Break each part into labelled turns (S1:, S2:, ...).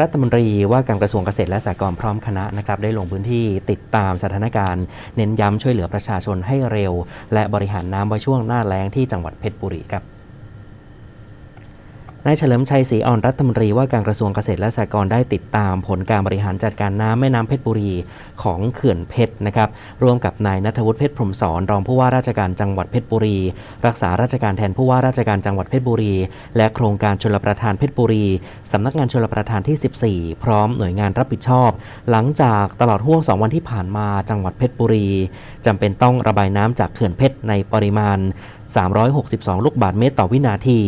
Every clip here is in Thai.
S1: รัฐมนตรีว่าการกระทรวงเกษตรและสหกรณ์พร้อมคณะนะครับได้ลงพื้นที่ติดตามสถานการณ์ เน้นย้ำช่วยเหลือประชาชนให้เร็ว และบริหารน้ำไว้ช่วงหน้าแล้งที่จังหวัดเพชรบุรีครับ นายเฉลิมชัยศรีอ่อนรัฐมนตรีว่าการกระทรวงเกษตรและสหกรณ์ได้ติดตามผลการบริหารจัดการน้ำแม่น้ำเพชรบุรีของเขื่อนเพชรนะครับร่วมกับนายนัทวุฒิเพชรพรมสอนรองผู้ว่าราชการจังหวัดเพชรบุรี รักษาราชการแทนผู้ว่าราชการจังหวัดเพชรบุรี และโครงการชลประทานเพชรบุรีสำนักงานชลประทานที่ 14 พร้อมหน่วยงานรับผิดชอบ หลังจากตลอดห่วง 2 วันที่ผ่านมาจังหวัดเพชรบุรีจำเป็นต้องระบายน้ำจากเขื่อนเพชรในปริมาณ 362 ลูกบาศก์เมตรต่อวินาที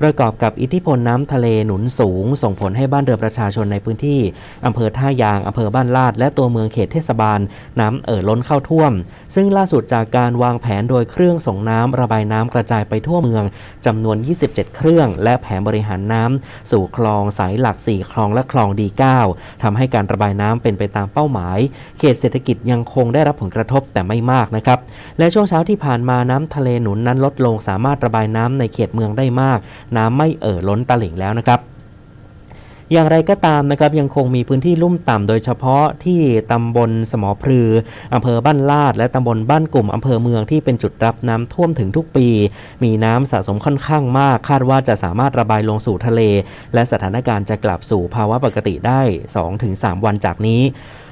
S1: ประกอบกับอิทธิพลน้ำทะเลหนุนสูง ส่งผลให้บ้านเรือนประชาชนในพื้นที่อำเภอท่ายางอำเภอบ้านลาด และตัวเมืองเขตเทศบาล น้ำเอ่อล้นเข้าท่วม ซึ่งล่าสุดจากการวางแผนโดยเครื่องส่งน้ำระบายน้ำกระจายไปทั่วเมืองจำนวน 27 เครื่อง และแผนบริหารน้ำสู่คลองสายหลัก 4 คลองและคลองดี 9ทำให้การระบายน้ำเป็นไปตามเป้าหมาย เขตเศรษฐกิจยังคงได้รับผลกระทบแต่ไม่มากนะครับและช่วงเช้าที่ผ่านมาน้ำทะเลหนุนนั้นลดลงสามารถระบายน้ำในเขตเมืองได้มาก น้ำไม่เอ่อล้นตลิ่งแล้วนะครับอย่างไรก็ตามนะครับยังคงมีพื้นที่ลุ่มต่ำโดยเฉพาะที่ตำบลสมอพลืออำเภอบ้านลาด และตำบลบ้านกลุ่มอำเภอเมืองที่เป็นจุดรับน้ำท่วมถึงทุกปี มีน้ำสะสมค่อนข้างมาก คาดว่าจะสามารถระบายลงสู่ทะเล และสถานการณ์จะกลับสู่ภาวะปกติได้ 2-3 วันจากนี้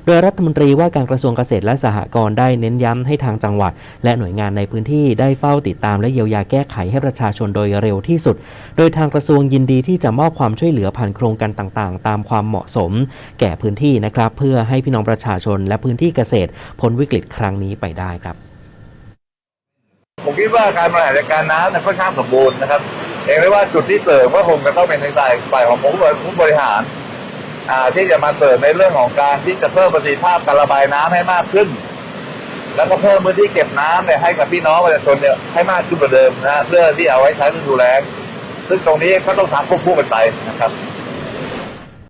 S1: ดยรัฐมนตรีว่าการกระทรวงเกษตรและสหกรณ์ได้เน้นย้ำให้ทางจังหวัด และหน่วยงานในพื้นที่ได้เฝ้าติดตามและเยียวยาแก้ไขให้ประชาชนโดยเร็วที่สุด โดยทางกระทรวงยินดีที่จะมอบความช่วยเหลือผ่านโครงการต่างๆ ตามความเหมาะสม แก่พื้นที่นะครับ เพื่อให้พี่น้องประชาชนและพื้นที่เกษตรพ้นวิกฤตครั้งนี้ไปได้ครับ
S2: ผมคิดว่าการบริหารจัดการน้ำเนี่ยค่อนข้างสมบูรณ์นะครับเองไม่ว่าจุดที่เสริมก็คงจะต้องเป็นในฝ่ายฝ่ายของผู้บริผู้บริหาร ที่จะมาเสริมในเรื่องของการที่จะเพิ่มประสิทธิภาพการระบายน้ำให้มากขึ้น แล้วก็เพิ่มพื้นที่เก็บน้ำเนี่ยให้กับพี่น้องประชาชนเนี่ยให้มากขึ้นกว่าเดิมนะเพื่อที่เอาไว้ใช้ฤดูแล้งซึ่งตรงนี้ก็ต้องทำควบคู่กันไปนะครับ